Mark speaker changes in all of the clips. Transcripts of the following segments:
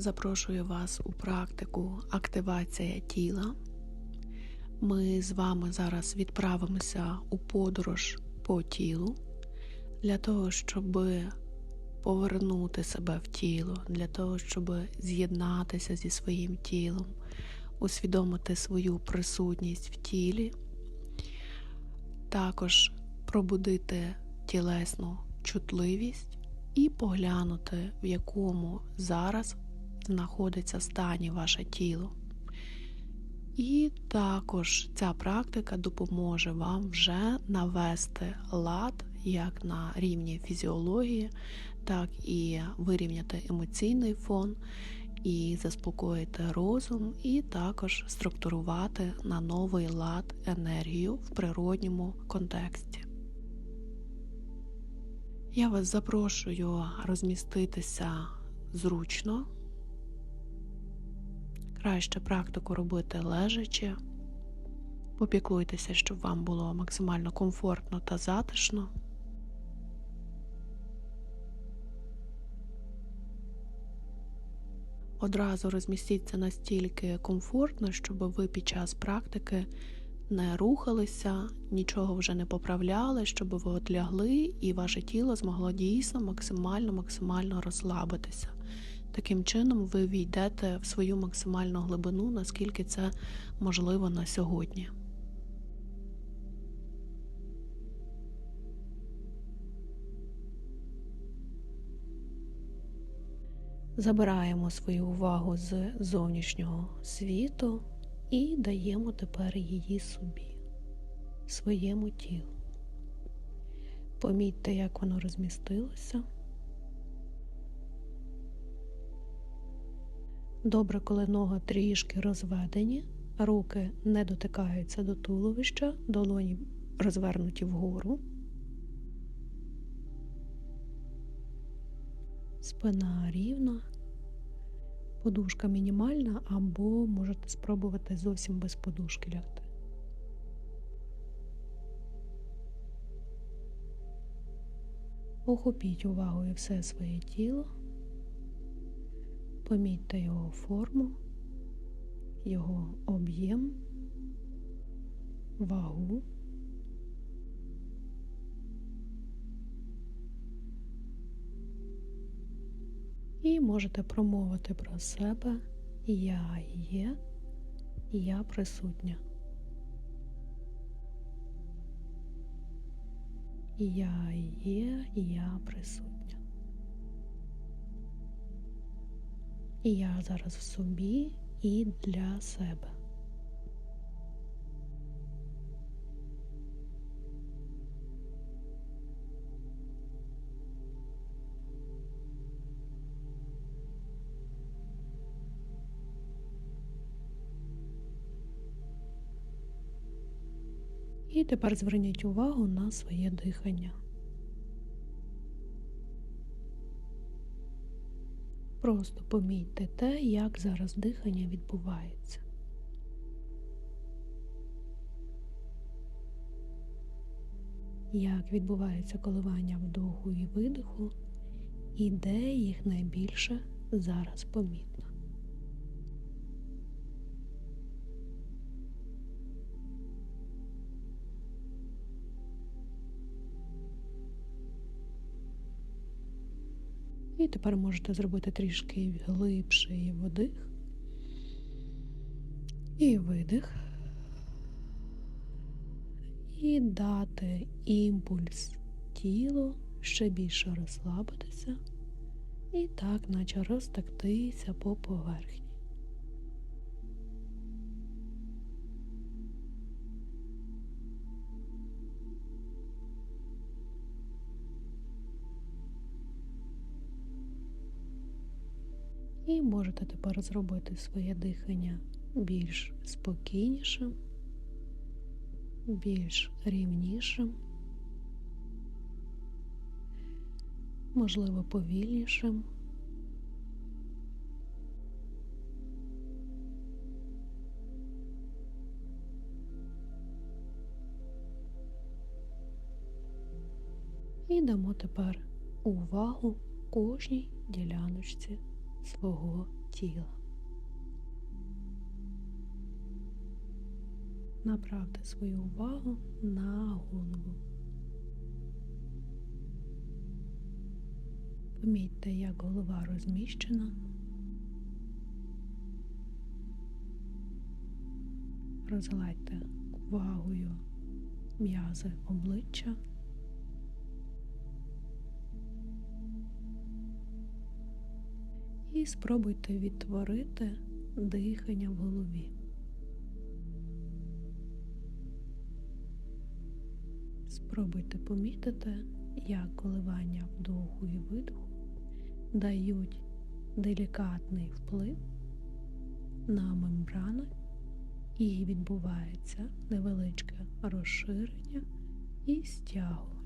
Speaker 1: запрошую вас у практику активація тіла. Ми з вами зараз відправимося у подорож по тілу для того, щоб повернути себе в тіло, для того, щоб з'єднатися зі своїм тілом, усвідомити свою присутність в тілі, також пробудити тілесну чутливість і поглянути, в якому зараз знаходиться стані ваше тіло. І також ця практика допоможе вам вже навести лад як на рівні фізіології, так і вирівняти емоційний фон, і заспокоїти розум, і також структурувати на новий лад енергію в природньому контексті. Я вас запрошую розміститися зручно. Краще практику робити лежачи. Попіклуйтеся, щоб вам було максимально комфортно та затишно. Одразу розмістіться настільки комфортно, щоб ви під час практики не рухалися, нічого вже не поправляли, щоб ви от лягли і ваше тіло змогло дійсно максимально-максимально розслабитися. Таким чином, ви війдете в свою максимальну глибину, наскільки це можливо на сьогодні. Забираємо свою увагу з зовнішнього світу і даємо тепер її собі, своєму тілу. Помітьте, як воно розмістилося. Добре, коли ноги трішки розведені, руки не дотикаються до туловища, долоні розвернуті вгору. Спина рівна, подушка мінімальна, або можете спробувати зовсім без подушки лягти. Охопіть увагою все своє тіло, помітьте його форму, його об'єм, вагу. І можете промовити про себе Я є, я присутня. Я є, я присутня. Я зараз в собі і для себе. І тепер зверніть увагу на своє дихання. Просто помітьте те, як зараз дихання відбувається. Як відбувається коливання вдоху і видиху, і де їх найбільше зараз помітно. І тепер можете зробити трішки глибший вдих. І видих, і дати імпульс тілу ще більше розслабитися. І так, наче розтактися по поверхні. І можете тепер зробити своє дихання більш спокійнішим, більш рівнішим, можливо, повільнішим. І дамо тепер увагу кожній діляночці свого тіла. Направте свою увагу на голову. Помітьте, як голова розміщена. Розгладьте увагою м'язи обличчя. І спробуйте відтворити дихання в голові. Спробуйте помітити, як коливання вдоху і видоху дають делікатний вплив на мембрани і відбувається невеличке розширення і стягування.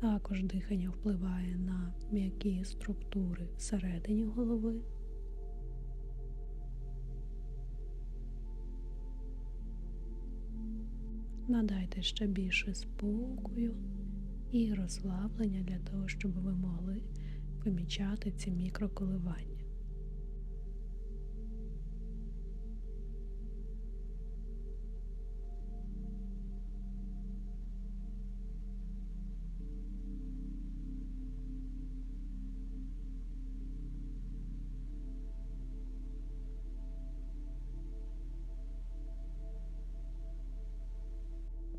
Speaker 1: Також дихання впливає на м'які структури всередині голови. Надайте ще більше спокою і розслаблення для того, щоб ви могли помічати ці мікроколивання.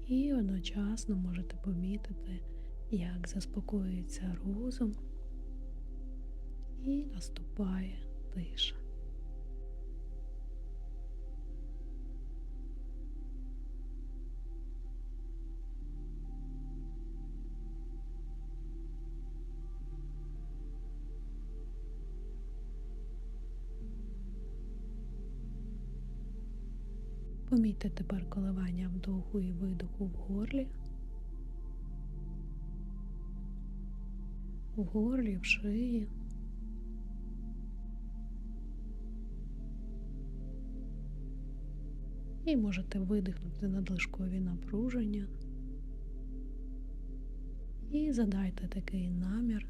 Speaker 1: І одночасно можете помітити, як заспокоюється розум і наступає тиша. Помітьте тепер коливання вдоху і видоху в горлі, в горлі, в шиї. І можете видихнути надлишкові напруження. І задайте такий намір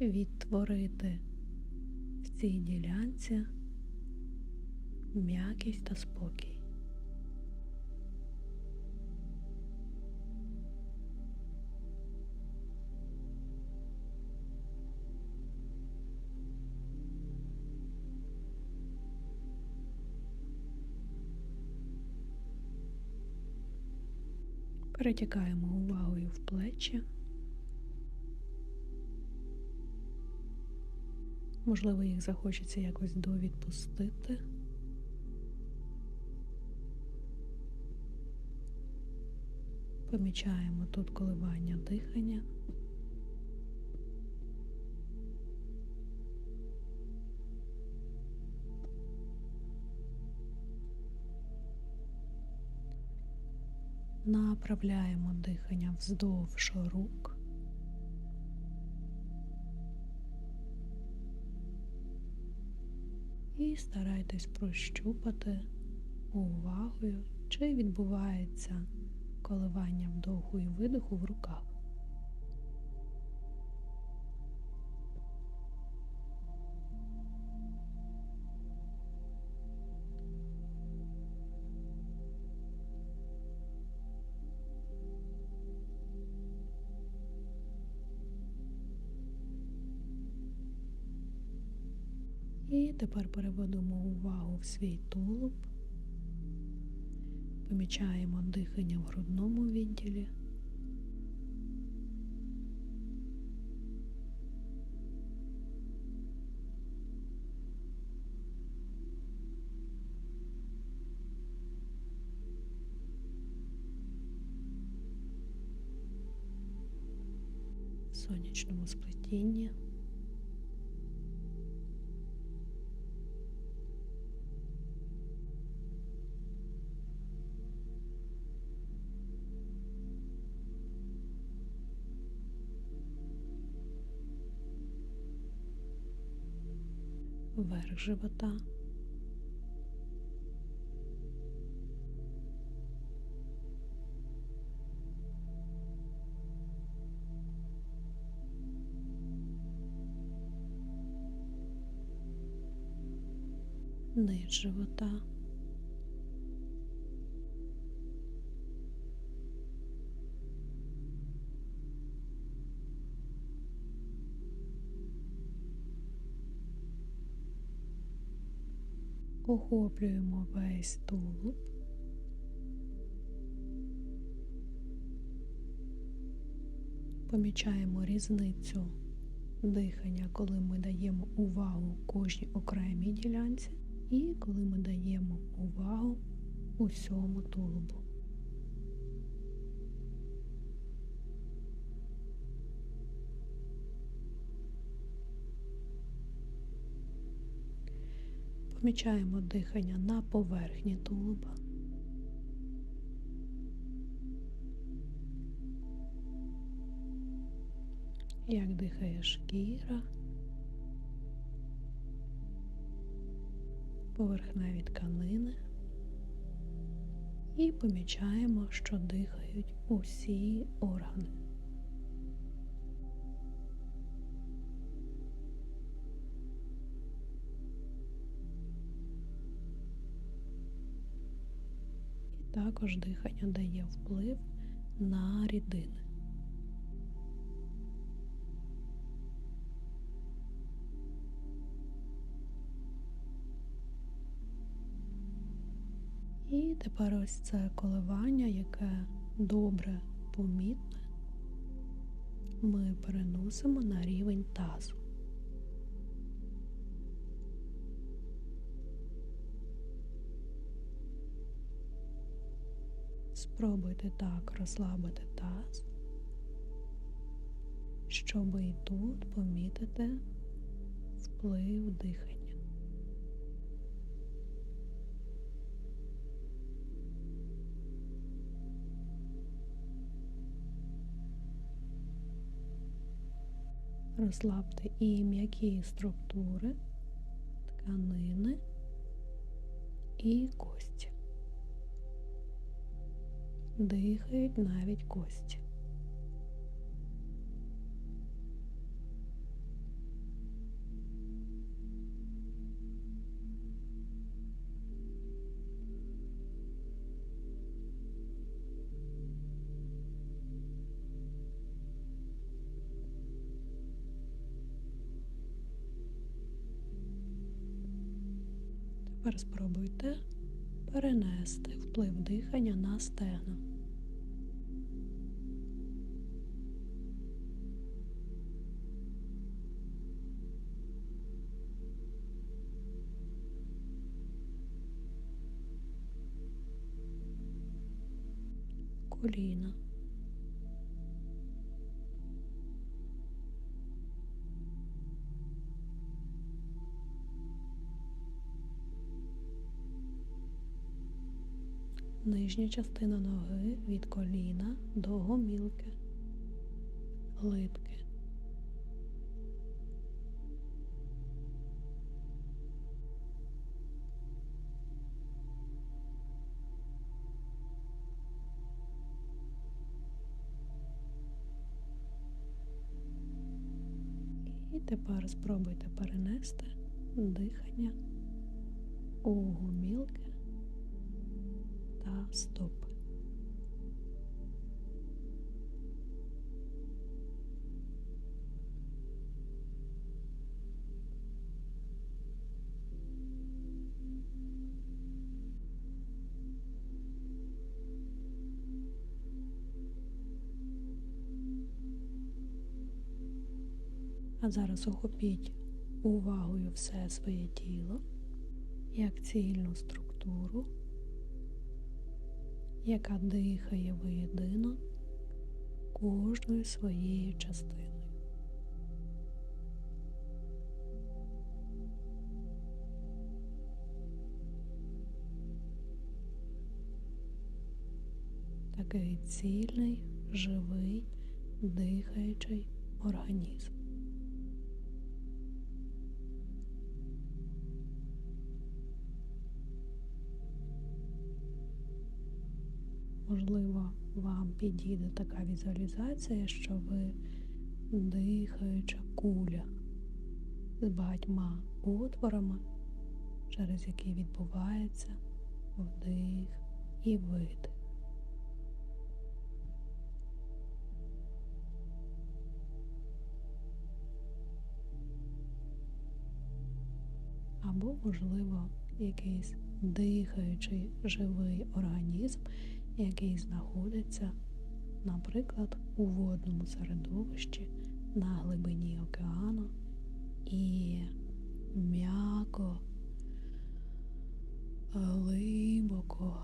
Speaker 1: відтворити в цій ділянці м'якість та спокій. Перетякаємо увагою в плечі. Можливо, їх захочеться якось довідпустити. Помічаємо тут коливання дихання. Направляємо дихання вздовж рук. І старайтесь прощупати увагою, чи відбувається коливання вдоху і видоху в руках. І тепер переводимо увагу в свій тулуб, помічаємо дихання в грудному відділі. Сонячному сплетінні. верх живота. Низ живота. Охоплюємо весь тулуб. Помічаємо різницю дихання, коли ми даємо увагу кожній окремій ділянці, і коли ми даємо увагу усьому тулубу. Помічаємо дихання на поверхні тулуба. Як дихає шкіра, поверхневі тканини і помічаємо, що дихають усі органи. Також дихання дає вплив на рідини. І тепер ось це коливання, яке добре помітне, ми переносимо на рівень тазу. Спробуйте так розслабити таз, щоб і тут помітити вплив дихання. Розслабте і м'які структури, тканини і кості. Дихають навіть кості. Тепер спробуйте перенести вплив дихання на стегна. Коліна. Нижня частина ноги від коліна до гомілки, литки. Тепер спробуйте перенести дихання у гомілки та стопи. Зараз охопіть увагою все своє тіло, як цільну структуру яка дихає воєдино кожною своєю частиною. Такий цільний, живий, дихаючий організм. Можливо, вам підійде така візуалізація, що ви дихаюча куля з багатьма отворами, через який відбувається вдих і видих. Або, можливо, якийсь дихаючий живий організм, який знаходиться, наприклад, у водному середовищі на глибині океану і м'яко, глибоко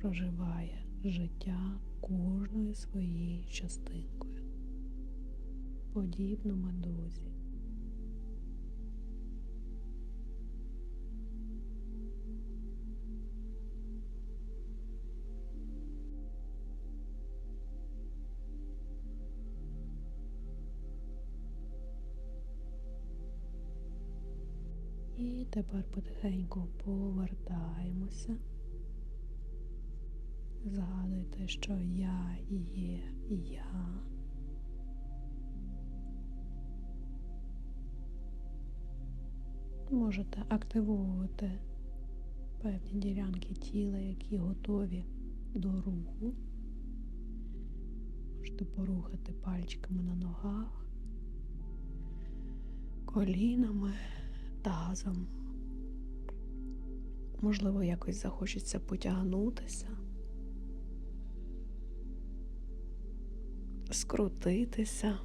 Speaker 1: проживає життя кожною своєю частинкою, подібно медузі. І тепер потихеньку повертаємося. Згадуйте, що я є я. Можете активовувати певні ділянки тіла, які готові до руху. Можете порухати пальчиками на ногах, колінами, тазом. Можливо, якось захочеться потягнутися, скрутитися.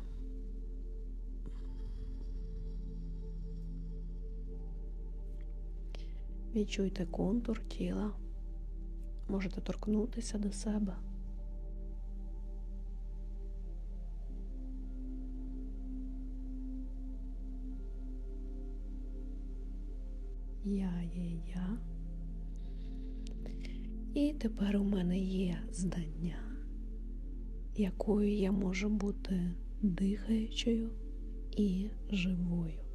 Speaker 1: Відчуйте контур тіла, можете торкнутися до себе. Я є я. І тепер у мене є здання, якою я можу бути дихаючою і живою.